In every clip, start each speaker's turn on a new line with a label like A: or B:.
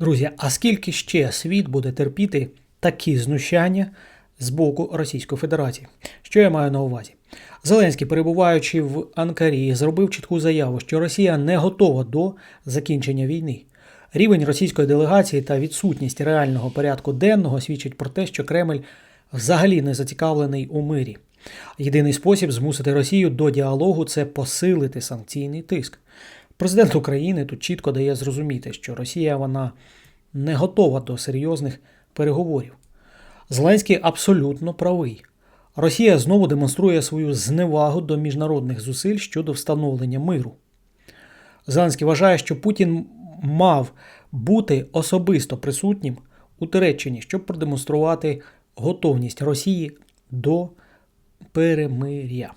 A: Друзі, а скільки ще світ буде терпіти такі знущання з боку Російської Федерації? Що я маю на увазі? Зеленський, перебуваючи в Анкарі, зробив чітку заяву, що Росія не готова до закінчення війни. Рівень російської делегації та відсутність реального порядку денного свідчить про те, що Кремль взагалі не зацікавлений у мирі. Єдиний спосіб змусити Росію до діалогу це посилити санкційний тиск. Президент України тут чітко дає зрозуміти, що Росія вона не готова до серйозних переговорів. Зеленський абсолютно правий. Росія знову демонструє свою зневагу до міжнародних зусиль щодо встановлення миру. Зеленський вважає, що Путін мав бути особисто присутнім у Туреччині, щоб продемонструвати готовність Росії до перемиря.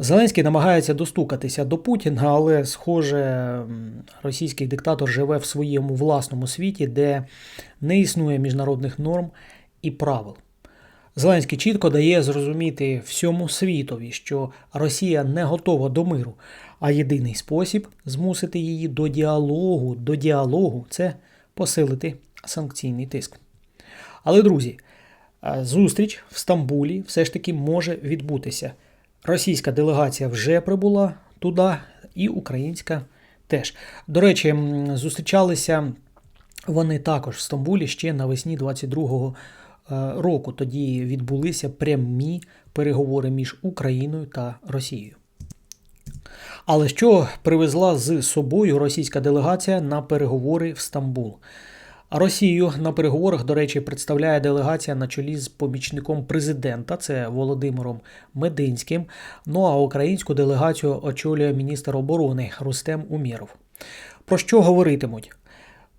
A: Зеленський намагається достукатися до Путіна, але, схоже, російський диктатор живе в своєму власному світі, де не існує міжнародних норм і правил. Зеленський чітко дає зрозуміти всьому світові, що Росія не готова до миру, а єдиний спосіб змусити її до діалогу, до діалогу це посилити санкційний тиск. Але, друзі, зустріч в Стамбулі все ж таки може відбутися. Російська делегація вже прибула туди, і українська теж. До речі, зустрічалися вони також в Стамбулі ще навесні 22-го е, року. Тоді відбулися прямі переговори між Україною та Росією. Але що привезла з собою російська делегація на переговори в Стамбул? А Росію на переговорах, до речі, представляє делегація на чолі з помічником президента, це Володимиром Мединським. Ну а українську делегацію очолює міністр оборони Рустем Умєров. Про що говоритимуть?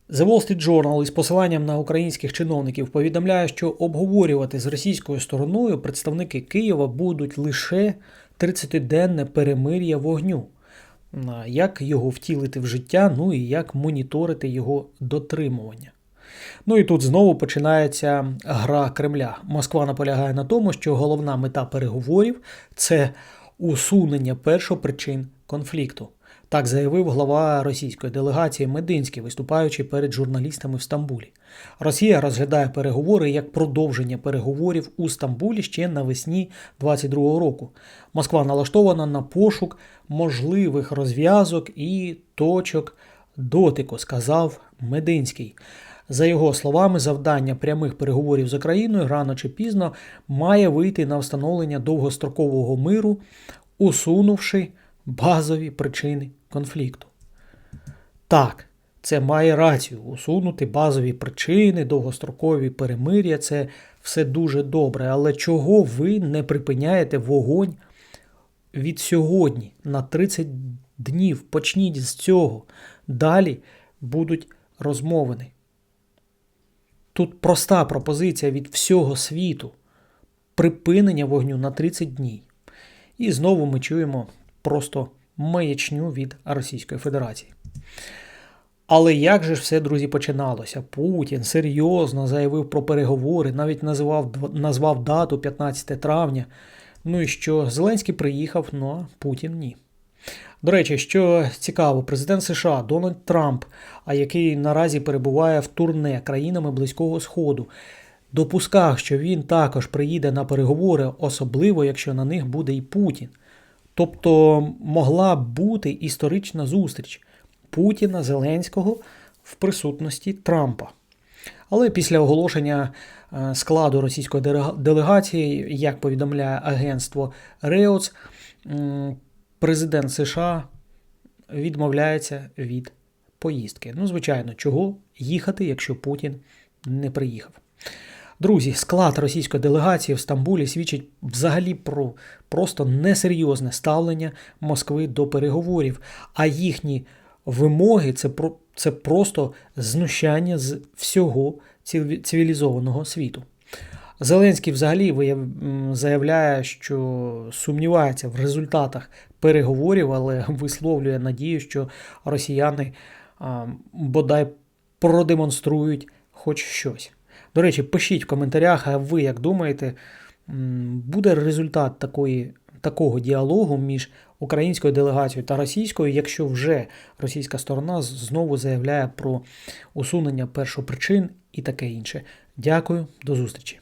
A: The Wall Street Journal із посиланням на українських чиновників повідомляє, що обговорювати з російською стороною представники Києва будуть лише 30-денне перемир'я вогню. Як його втілити в життя, ну і як моніторити його дотримування. Ну і тут знову починається гра Кремля. Москва наполягає на тому, що головна мета переговорів це усунення першопричин конфлікту. Так заявив глава російської делегації Мединський, виступаючи перед журналістами в Стамбулі. Росія розглядає переговори як продовження переговорів у Стамбулі ще навесні 22-го року. Москва налаштована на пошук можливих розв'язок і точок дотику, сказав Мединський. За його словами, завдання прямих переговорів з Україною рано чи пізно має вийти на встановлення довгострокового миру, усунувши базові причини конфлікту. Так, це має рацію. Усунути базові причини, довгострокові перемир'я це все дуже добре. Але чого ви не припиняєте вогонь від сьогодні на 30 днів? Почніть з цього. Далі будуть розмовини. Тут проста пропозиція від всього світу. Припинення вогню на 30 днів. І знову ми чуємо просто маячню від Російської Федерації. Але як же ж все, друзі, починалося? Путін серйозно заявив про переговори, навіть називав, назвав дату 15 травня. Ну і що Зеленський приїхав, ну а Путін ні. До речі, що цікаво, президент США Дональд Трамп, а який наразі перебуває в турне країнами Близького Сходу, допускав, що він також приїде на переговори, особливо якщо на них буде і Путін. Тобто могла б бути історична зустріч Путіна Зеленського в присутності Трампа. Але після оголошення е, складу російської делегації, як повідомляє агентство Реоц, президент США відмовляється від поїздки. Ну, звичайно, чого їхати, якщо Путін не приїхав. Друзі, склад російської делегації в Стамбулі свідчить взагалі про просто несерйозне ставлення Москви до переговорів, а їхні вимоги це про це просто знущання з всього цивілізованого світу. Зеленський взагалі заявляє, що сумнівається в результатах переговорів, але висловлює надію, що росіяни бодай продемонструють хоч щось. До речі, пишіть в коментарях, а ви як думаєте, буде результат такої такого діалогу між українською делегацією та російською, якщо вже російська сторона знову заявляє про усунення першопричин і таке інше. Дякую, до зустрічі.